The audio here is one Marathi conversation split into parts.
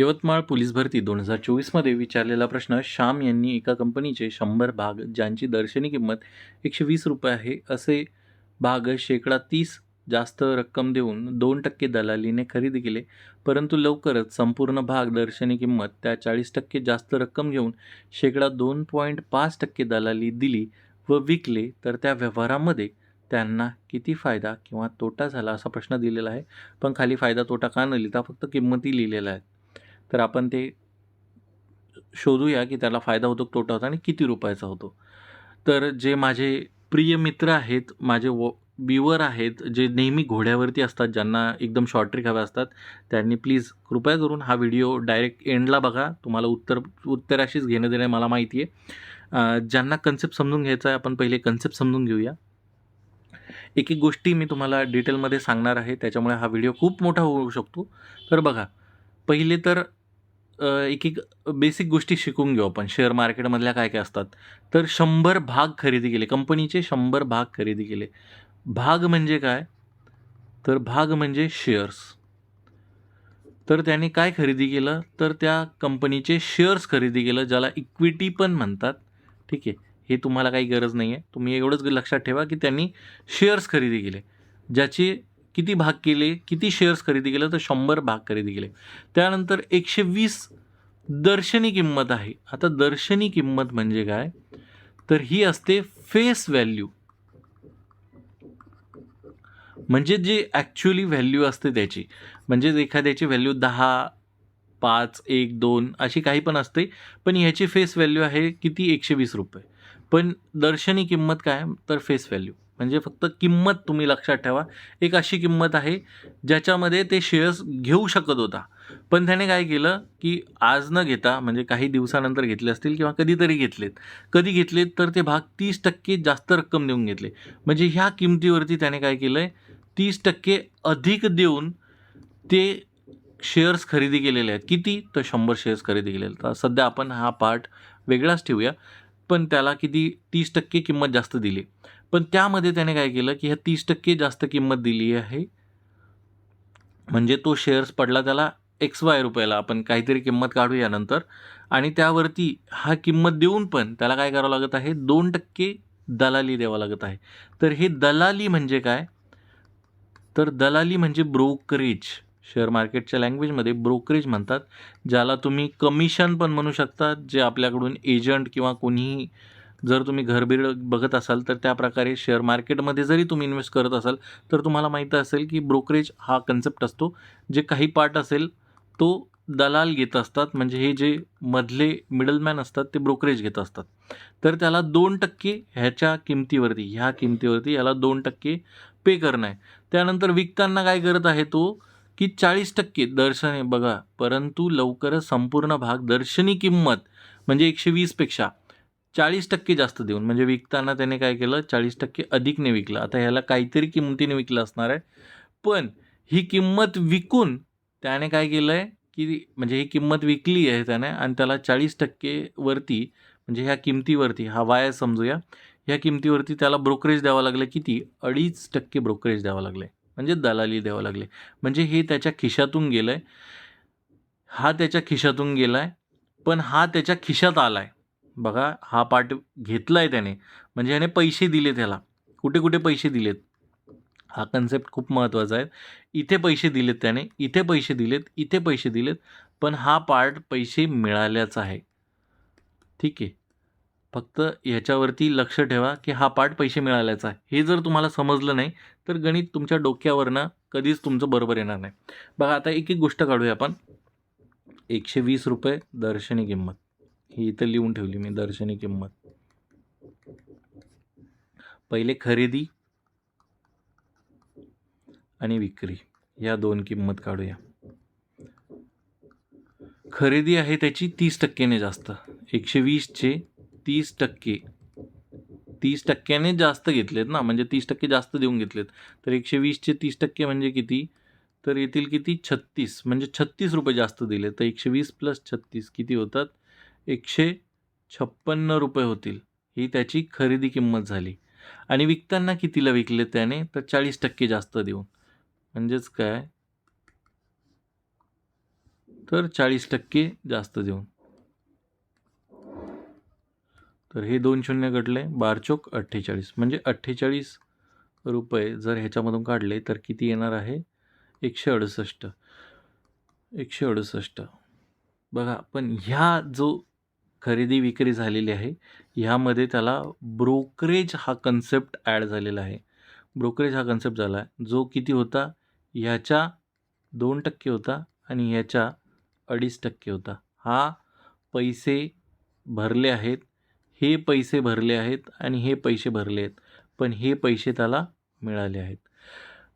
यवतमाळ पोलीस भरती दोन हजार चोवीसमध्ये विचारलेला प्रश्न श्याम यांनी एका कंपनीचे शंभर भाग ज्यांची दर्शनी किंमत एकशे वीस रुपये आहे असे भाग शेकडा तीस जास्त रक्कम देऊन दोन टक्के दलालीने खरेदी केले परंतु लवकरच संपूर्ण भाग दर्शनी किंमत त्या चाळीस टक्के जास्त रक्कम घेऊन शेकडा दोन पॉईंट पाच टक्के दलाली दिली व विकले तर त्या व्यवहारामध्ये त्यांना किती फायदा किंवा तोटा झाला असा प्रश्न दिलेला आहे. पण खाली फायदा तोटा का न लिहिता फक्त किंमती लिहिलेल्या आहेत. तर आपण ते शोधूया की त्याला फायदा होतो तोटा होतो आणि किती रुपयाचा होतो. तर जे माझे प्रिय मित्र आहेत माझे व बिवर आहेत जे नेहमी घोड्यावरती असतात ज्यांना एकदम शॉर्ट ट्रिक हव्या असतात त्यांनी प्लीज कृपया करून हा व्हिडिओ डायरेक्ट एंडला बघा. तुम्हाला उत्तर उत्तराशीच घेणं देणं मला माहिती आहे. ज्यांना कन्सेप्ट समजून घ्यायचा आहे आपण पहिले कन्सेप्ट समजून घेऊया. एक एक गोष्टी मी तुम्हाला डिटेलमध्ये सांगणार आहे त्याच्यामुळे हा व्हिडिओ खूप मोठा होऊ शकतो. तर बघा पहिले तर एक एक बेसिक गोष्टी शिकून घेऊ आपण. शेअर मार्केटमधल्या काय काय असतात? तर शंभर भाग खरेदी केले. कंपनीचे शंभर भाग खरेदी केले. भाग म्हणजे काय? तर भाग म्हणजे शेअर्स तर त्याने काय खरेदी केलं? तर त्या कंपनीचे शेअर्स खरेदी केलं ज्याला इक्विटी पण म्हणतात. ठीक आहे? हे तुम्हाला काही गरज नाही आहे तुम्ही एवढंच लक्षात ठेवा की त्यांनी शेअर्स खरेदी केले. ज्याची किती भाग केले किती शेअर्स खरेदी केले तर शंभर भाग खरेदी केले. त्यानंतर एकशे वीस दर्शनी किंमत आहे. आता दर्शनी किंमत म्हणजे काय? तर ही असते फेस व्हॅल्यू म्हणजे जे ॲक्च्युली व्हॅल्यू असते त्याची. म्हणजेच एखाद्याची व्हॅल्यू दहा पाच एक दोन अशी काही पण असते. पण ह्याची फेस व्हॅल्यू आहे किती? एकशे वीस रुपये. पण दर्शनी किंमत काय? तर फेस व्हॅल्यू म्हणजे फक्त किंमत तुम्ही लक्षात ठेवा. एक अशी किंमत आहे ज्याच्यामध्ये ते शेअर्स घेऊ शकत होता. पण त्याने काय केलं की आज न घेता म्हणजे काही दिवसानंतर घेतले असतील किंवा कधीतरी घेतलेत. कधी घेतलेत तर ते भाग तीस टक्के जास्त रक्कम देऊन घेतले. म्हणजे ह्या किमतीवरती त्याने काय केलं आहे तीस टक्के अधिक देऊन ते शेअर्स खरेदी केलेले आहेत. किती? तर शंभर शेअर्स खरेदी केलेले आहेत. तर सध्या आपण हा पार्ट वेगळाच ठेवूया. पण त्याला किती तीस टक्के किंमत जास्त दिली. पण त्यामध्ये त्याने काय केलं की ह्या तीस टक्के जास्त किंमत दिली आहे. म्हणजे तो शेअर्स पडला त्याला एक्स वाय रुपयाला. आपण काहीतरी किंमत काढूया नंतर. आणि त्यावरती हा किंमत देऊन पण त्याला काय करावं लागत आहे? दोन टक्के दलाली द्यावं लागत आहे. तर हे दलाली म्हणजे काय? तर दलाली म्हणजे ब्रोकरेज. शेअर मार्केटच्या लँग्वेजमध्ये ब्रोकरेज म्हणतात ज्याला तुम्ही कमिशन पण म्हणू शकता जे आपल्याकडून एजंट किंवा कोणीही जर तुम्ही घरबिर बघत असाल तर त्या प्रकारे शेअर मार्केटमध्ये जरी तुम्ही इन्व्हेस्ट करत असाल तर तुम्हाला माहीत असेल की ब्रोकरेज हा कन्सेप्ट असतो जे काही पार्ट असेल तो दलाल घेत असतात म्हणजे हे जे मधले मिडलमॅन असतात ते ब्रोकरेज घेत असतात. तर त्याला दोन टक्के ह्याच्या किमतीवरती ह्या किमतीवरती याला दोन टक्के पे करणं आहे. त्यानंतर विकताना काय करत आहे तो की चाळीस टक्के दर्शने बघा परंतु लवकरच संपूर्ण भाग दर्शनी किंमत म्हणजे एकशे वीसपेक्षा चाळीस टक्के जास्त देऊन म्हणजे विकताना त्याने काय केलं चाळीस टक्के अधिकने विकलं. आता ह्याला काहीतरी किंमतीने विकलं असणार आहे. पण ही किंमत विकून त्याने काय केलं आहे की म्हणजे ही किंमत विकली आहे त्याने आणि त्याला चाळीस टक्केवरती म्हणजे ह्या किमतीवरती हा वाया समजूया ह्या किमतीवरती त्याला ब्रोकरेज द्यावं लागलं किती? अडीच टक्के ब्रोकरेज द्यावं आहे म्हणजे दलाली द्यावं लागले. म्हणजे हे त्याच्या खिशातून गेलं आहे हा त्याच्या खिशातून गेला आहे पण हा त्याच्या खिशात आला आहे बघा हा पार्ट घेतला आहे त्याने. म्हणजे याने पैसे दिले त्याला. कुठे कुठे पैसे दिलेत? हा कन्सेप्ट खूप महत्त्वाचा आहे. इथे पैसे दिलेत त्याने. इथे पैसे दिलेत. इथे पैसे दिलेत. पण हा पार्ट पैसे मिळाल्याचा आहे. ठीक आहे? फक्त ह्याच्यावरती लक्ष ठेवा की हा पाठ पैसे मिळाल्याचा आहे. हे जर तुम्हाला समजलं नाही तर गणित तुमच्या डोक्यावरनं कधीच तुमचं बरोबर येणार नाही. बघा आता एक एक गोष्ट काढूया आपण. एकशे वीस रुपये दर्शनी किंमत. ही इथं लिहून ठेवली मी दर्शनी किंमत. पहिले खरेदी आणि विक्री या दोन किंमत काढूया. खरेदी आहे त्याची तीस टक्क्याने जास्त. एकशे वीसचे तीस टक्के. तीस टक्क्याने जास्त घेतलेत ना म्हणजे तीस टक्के जास्त देऊन घेतलेत. तर एकशे वीसचे तीस टक्के म्हणजे किती? तर येतील किती? छत्तीस. म्हणजे छत्तीस रुपये जास्त दिले तर एकशे वीस प्लस छत्तीस किती होतात? एकशे छप्पन्न रुपये होतील. ही त्याची खरेदी किंमत झाली. आणि विकताना कितीला विकले त्याने? तर चाळीस टक्के जास्त देऊन. म्हणजेच काय? तर चाळीस टक्के जास्त देऊन. तर हे दोन शून्य घटले बारचोक अठ्ठेचाळीस. म्हणजे अठ्ठेचाळीस रुपये जर ह्याच्यामधून काढले तर किती येणार आहे? एकशे अडुसष्ट. एकशे अडुसष्ट. बघा पण ह्या जो खरेदी विक्री झालेली आहे ह्यामध्ये त्याला ब्रोकरेज हा कन्सेप्ट ॲड झालेला आहे. ब्रोकरेज हा कन्सेप्ट झाला आहे. जो किती होता? ह्याच्या दोन टक्के होता आणि ह्याच्या अडीच टक्के होता. हा पैसे भरले आहेत हे पैसे भरले आहेत आणि हे पैसे भरले आहेत पण हे पैसे त्याला मिळाले आहेत.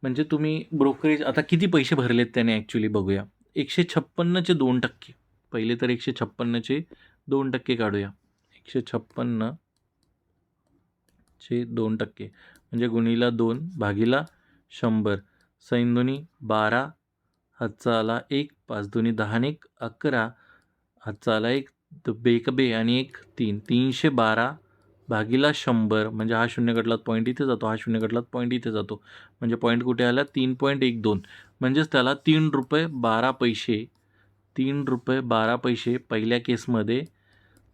म्हणजे तुम्ही ब्रोकरेज आता किती पैसे भरले आहेत त्याने ॲक्च्युली बघूया. एकशे छप्पन्नचे दोन टक्के. पहिले तर एकशे छप्पन्नचे दोन टक्के काढूया. एकशे छप्पन्न चे दोन टक्के. म्हणजे गुणीला दोन भागीला शंभर. सैंदोनी बारा हातचा आला एक पाच दोन्ही दहा एक अकरा हातचा आला एक द बेक बे आणि एक तीन. तीनशे बारा भागीला शंभर म्हणजे हा शून्य गटलात पॉईंट इथे जातो हा शून्य गटलात पॉईंट इथे जातो. म्हणजे पॉईंट कुठे आला? तीन पॉईंट एक दोन. म्हणजेच त्याला तीन रुपये बारा पैसे तीन रुपये बारा पैसे पहिल्या केसमध्ये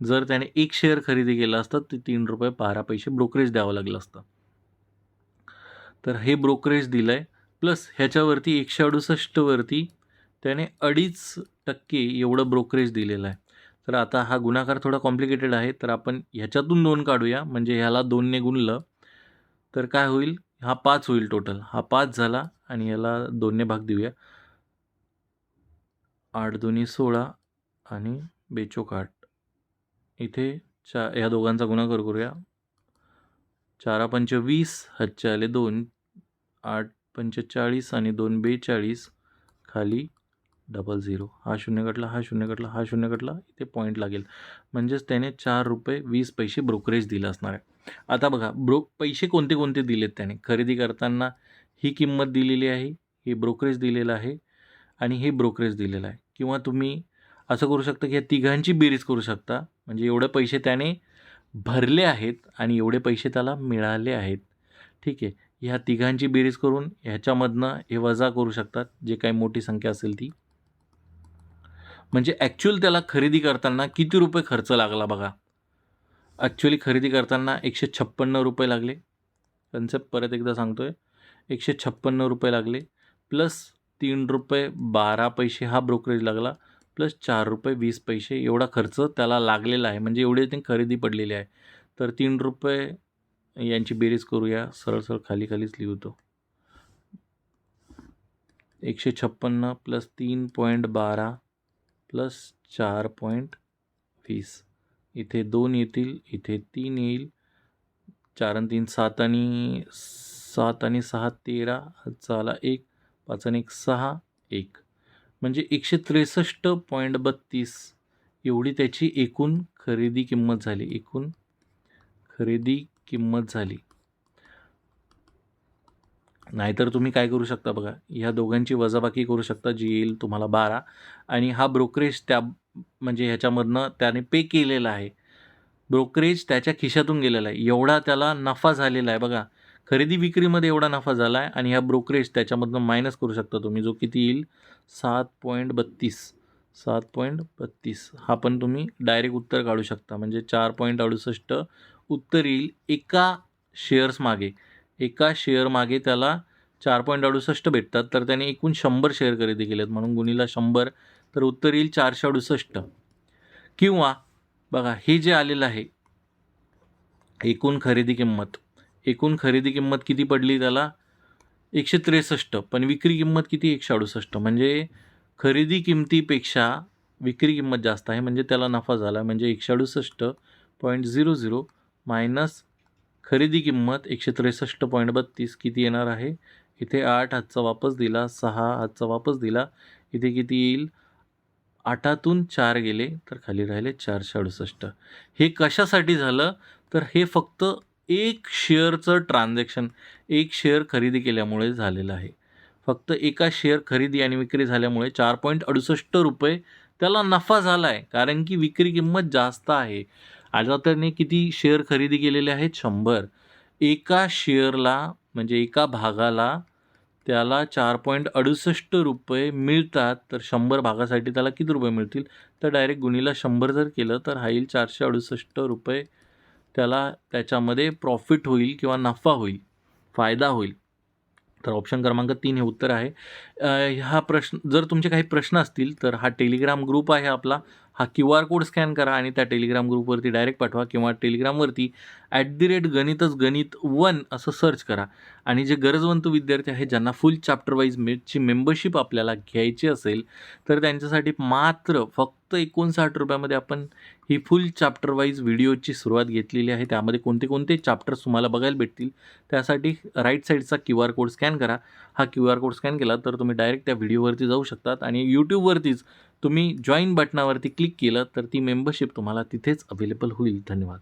जर त्याने एक शेअर खरेदी केला असता ते तीन रुपये बारा पैसे ब्रोकरेज द्यावं लागलं असतं. तर हे ब्रोकरेज दिलं आहे प्लस ह्याच्यावरती एकशे अडुसष्टवरती त्याने अडीच टक्के एवढं ब्रोकरेज दिलेलं आहे. तर आता हा गुणाकार थोडा कॉम्प्लिकेटेड आहे. तर आपण ह्याच्यातून दोन काढूया. म्हणजे ह्याला दोनने गुणलं तर काय होईल? हा पाच होईल टोटल हा पाच झाला आणि याला दोनने भाग देऊया. आठ दोन्ही सोळा आणि बेचोक आठ. इथे चा ह्या दोघांचा गुणाकार करूया. चारा पंच वीस हच्चे आले दोन. आठ पंचेचाळीस आणि दोन बेचाळीस खाली डबल झिरो हा शून्य कटला हा शून्य कटला हा शून्य कटला इथे पॉईंट लागेल. म्हणजेच त्याने चार रुपये वीस पैसे ब्रोकरेज दिलं असणार आहे. आता बघा ब्रो पैसे कोणते कोणते दिलेत त्याने? खरेदी करताना ही किंमत दिलेली आहे हे ब्रोकरेज दिलेलं आहे आणि हे ब्रोकरेज दिलेलं आहे. किंवा तुम्ही असं करू शकता की या तिघांची बेरीज करू शकता. म्हणजे एवढे पैसे त्याने भरले आहेत आणि एवढे पैसे त्याला मिळाले आहेत. ठीक आहे? ह्या तिघांची बेरीज करून ह्याच्यामधनं हे वजा करू शकतात जे काही मोठी संख्या असेल ती. म्हणजे ॲक्च्युअल त्याला खरेदी करताना किती रुपये खर्च लागला बघा. ॲक्च्युअली खरेदी करताना एकशे छप्पन्न रुपये लागले. कन्सेप्ट परत एकदा सांगतो आहे एकशे छप्पन्न रुपये लागले. प्लस तीन रुपये बारा पैसे हा ब्रोकरेज लागला. प्लस चार रुपये वीस पैसे एवढा खर्च त्याला लागलेला आहे. म्हणजे एवढे ते खरेदी पडलेली आहे. तर तीन रुपये यांची बेरीज करूया. सरळ सरळ खाली खालीच लिहितो एकशे छप्पन्न प्लस तीन पॉईंट बारा. प्लस चार पॉईंट वीस. इथे दोन येतील इथे तीन येईल. चार आणि तीन सात आणि सात आणि सहा तेरा चाला एक पाच आणि एक सहा एक. म्हणजे एकशे त्रेसष्ट पॉईंट बत्तीस. एवढी त्याची एकूण खरेदी किंमत झाली. एकूण खरेदी किंमत झाली. नाहीतर तुम्ही काय करू शकता बघा ह्या दोघांची वजाबाकी करू शकता जी येईल तुम्हाला बारा. आणि हा ब्रोकरेज त्या म्हणजे ह्याच्यामधनं त्याने पे केलेला आहे. ब्रोकरेज त्याच्या खिशातून गेलेला आहे. एवढा त्याला नफा झालेला आहे बघा. खरेदी विक्रीमध्ये एवढा नफा झाला आहे आणि ह्या ब्रोकरेज त्याच्यामधनं मायनस करू शकता तुम्ही. जो किती येईल? सात पॉईंट बत्तीस. सात पॉईंट बत्तीस. हा पण तुम्ही डायरेक्ट उत्तर काढू शकता. म्हणजे चार पॉईंट अडुसष्ट उत्तर येईल एका शेअर्स मागे. एका शेअर मागे त्याला चार पॉईंट अडुसष्ट भेटतात तर त्याने एकूण शंभर शेअर खरेदी केलेत. म्हणून गुणीला शंभर तर उत्तर येईल चारशे अडुसष्ट. किंवा बघा हे जे आलेलं आहे एकूण खरेदी किंमत. एकूण खरेदी किंमत किती पडली त्याला? एकशे त्रेसष्ट. पण विक्री किंमत किती? एकशे अडुसष्ट. म्हणजे खरेदी किमतीपेक्षा विक्री किंमत जास्त आहे. म्हणजे त्याला नफा झाला. म्हणजे एकशे अडुसष्ट पॉईंट झिरो झिरो मायनस खरेदी किंमत एकशे त्रेसष्ट पॉईंट बत्तीस किती येणार आहे? इथे आठ हातचा वापस दिला सहा हातचा वापस दिला. इथे किती येईल? आठातून चार गेले तर खाली राहिले चारशे अडुसष्ट. हे कशासाठी झालं? तर हे फक्त एक शेअरचं ट्रान्झॅक्शन एक शेअर खरेदी केल्यामुळे झालेलं आहे. फक्त एका शेअर खरेदी आणि विक्री झाल्यामुळे चार पॉईंट अडुसष्ट रुपये त्याला नफा झाला आहे कारण की विक्री किंमत जास्त आहे. त्याने किती शेअर खरेदी केलेले आहेत? शंभर. एका शेअरला म्हणजे एका भागाला त्याला चार पॉईंट अडुसष्ट रुपये मिळतात. तर शंभर भागासाठी त्याला किती रुपये मिळतील? तर डायरेक्ट गुणीला शंभर जर केलं तर हा येईल चारशे अडुसष्ट रुपये. त्याला त्याच्यामध्ये प्रॉफिट होईल किंवा नफा होईल फायदा होईल. तर ऑप्शन क्रमांक तीन हे उत्तर आहे. हा प्रश्न जर तुमचे काही प्रश्न असतील तर हा टेलिग्राम ग्रुप आहे आपला. हा क्यू आर कोड स्कॅन करा आणि त्या टेलिग्राम ग्रुपवरती डायरेक्ट पाठवा किंवा टेलिग्रामवरती ॲट दी रेट गणितच गणित वन असं सर्च करा. आणि जे गरजवंत विद्यार्थी आहेत ज्यांना फुल चॅप्टर वाईज मेंबरशिप आपल्याला घ्यायची असेल तर त्यांच्यासाठी मात्र फक्त एकोणसाठ रुपयामध्ये आपण ही फुल चॅप्टर वाईज व्हिडिओची सुरुवात घेतलेली आहे. त्यामध्ये कोणते कोणते चॅप्टर्स तुम्हाला बघायला भेटतील त्यासाठी राईट साईडचा क्यू आर कोड स्कॅन करा. हा क्यू आर कोड स्कॅन केला तर तुम्ही डायरेक्ट त्या व्हिडिओवरती जाऊ शकतात आणि यूट्यूबवरतीच तुम्ही जॉईन बटनावरती क्लिक केलं तर ती मेंबरशिप तुम्हाला तिथेच अवेलेबल होईल. धन्यवाद.